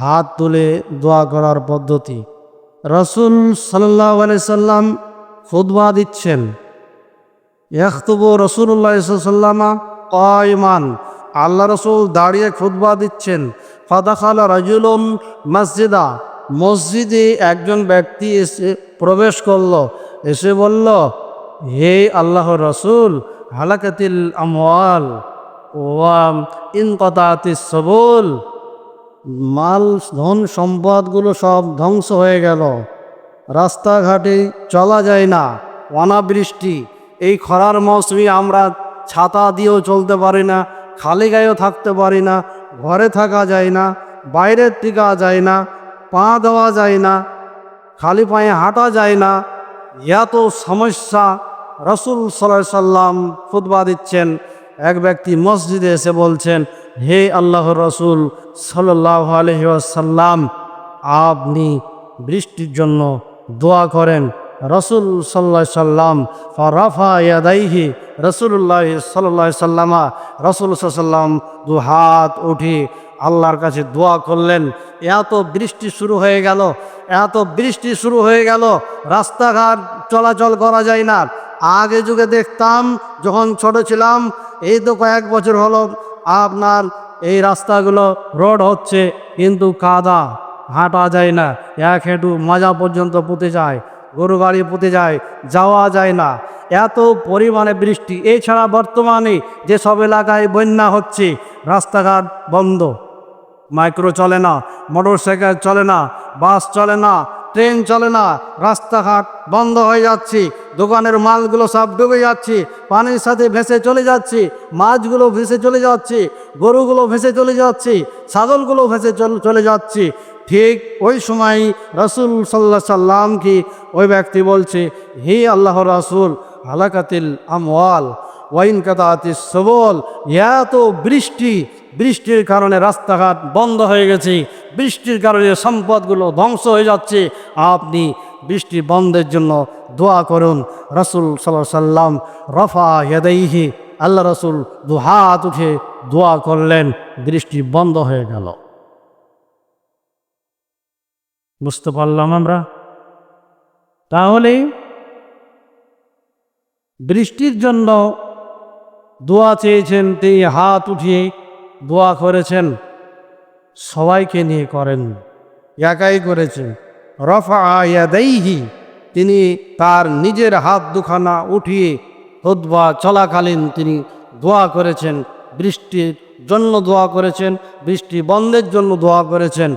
হাত তুলে দোয়া করার পদ্ধতি। রসুল সাল্লাহ সাল্লাম খুদবা দিচ্ছেন। ইয়াখতুবু রসুল্লাহ কয়মান। আল্লাহ রসুল দাঁড়িয়ে খুদবা দিচ্ছেন। ফাদাখালা রাজুলুম মসজিদা। মসজিদে একজন ব্যক্তি এসে প্রবেশ করল। এসে বলল, হে আল্লাহ রসুল, হালাকাতিল আমওয়াল ওয়াম ইনকতাতি সবুল। মাল, ধন, সম্পদগুলো সব ধ্বংস হয়ে গেল। রাস্তাঘাটে চলা যায় না, অনাবৃষ্টি। এই খরার মৌসুমে আমরা ছাতা দিয়েও চলতে পারি না, খালি গায়েও থাকতে পারি না, ঘরে থাকা যায় না, বাইরের টিকা যায় না, পা দেওয়া যায় না, খালি পায়ে হাঁটা যায় না। এত সমস্যা, রসুল সাল্লাম খুতবা দিচ্ছেন। এক ব্যক্তি মসজিদে এসে বলছেন হে আল্লাহ রসুল সাল্লাহ আলহিসাল্লাম আপনি বৃষ্টির জন্য দোয়া করেন রসুল সাল্লা সাল্লাম রাফা ইয়াদাইহি রসুল্লাহ সাল্লাহ সাল্লামা রসুল সাল্লাম দু হাত উঠে আল্লাহর কাছে দোয়া করলেন, এত বৃষ্টি শুরু হয়ে গেল, এত বৃষ্টি শুরু হয়ে গেল, রাস্তাঘাট চলাচল করা যায় না। আগে যুগে দেখতাম, যখন ছোট ছিলাম, এই তো কয়েক বছর হলো আপনার এই রাস্তাগুলো রোড হচ্ছে কিন্তু কাদা, হাঁটা যায় না। এক হেঁটু মাজা পর্যন্ত পুঁতে যায়, গরু গাড়ি পুঁতে যায়, যাওয়া যায় না। এত পরিমাণে বৃষ্টি। এছাড়া বর্তমানে যে সব এলাকায় বন্যা হচ্ছে, রাস্তাঘাট বন্ধ। মাইক্রো চলে না মোটর সাইকেল চলে না, বাস চলে না ট্রেন চলে না, রাস্তাঘাট বন্ধ হয়ে যাচ্ছে, দোকানের মালগুলো সব ডুবে যাচ্ছে, পানির সাথে ভেসে চলে যাচ্ছে, মাছগুলো ভেসে চলে যাচ্ছে, গরুগুলো ভেসে চলে যাচ্ছে, ছাগলগুলো ভেসে চল- যাচ্ছে। ঠিক ওই সময় রসুল সাল্লা সাল্লাম কি ওই ব্যক্তি বলছে, হে আল্লাহ রাসুল, হালাকাতিল আমওয়াল, ওয়াইন কাতাতি সবল, এত বৃষ্টি, বৃষ্টির কারণে রাস্তাঘাট বন্ধ হয়ে গেছে বৃষ্টির কারণে সম্পদগুলো ধ্বংস হয়ে যাচ্ছে। আপনি বৃষ্টি বন্ধের জন্য দোয়া করুন। রসুল সাল্লাহ সাল্লাম রফা হেদাইহি আল্লাহ রসুল দু হাত উঠে দোয়া করলেন, বৃষ্টি বন্ধ হয়ে গেল। বুঝতে পারলাম আমরা? তাহলে বৃষ্টির জন্য দোয়া চেয়েছেন, তিনি হাত উঠিয়ে দোয়া করেছেন। সবাইকে নিয়ে করেন। একাই করেছেন রফা আয়াদাইহি তিনি তার নিজের হাত দুখানা উঠিয়ে হদবা চলাকালীন তিনি দোয়া করেছেন, বৃষ্টির জন্য দোয়া করেছেন, বৃষ্টি বন্ধের জন্য দোয়া করেছেন।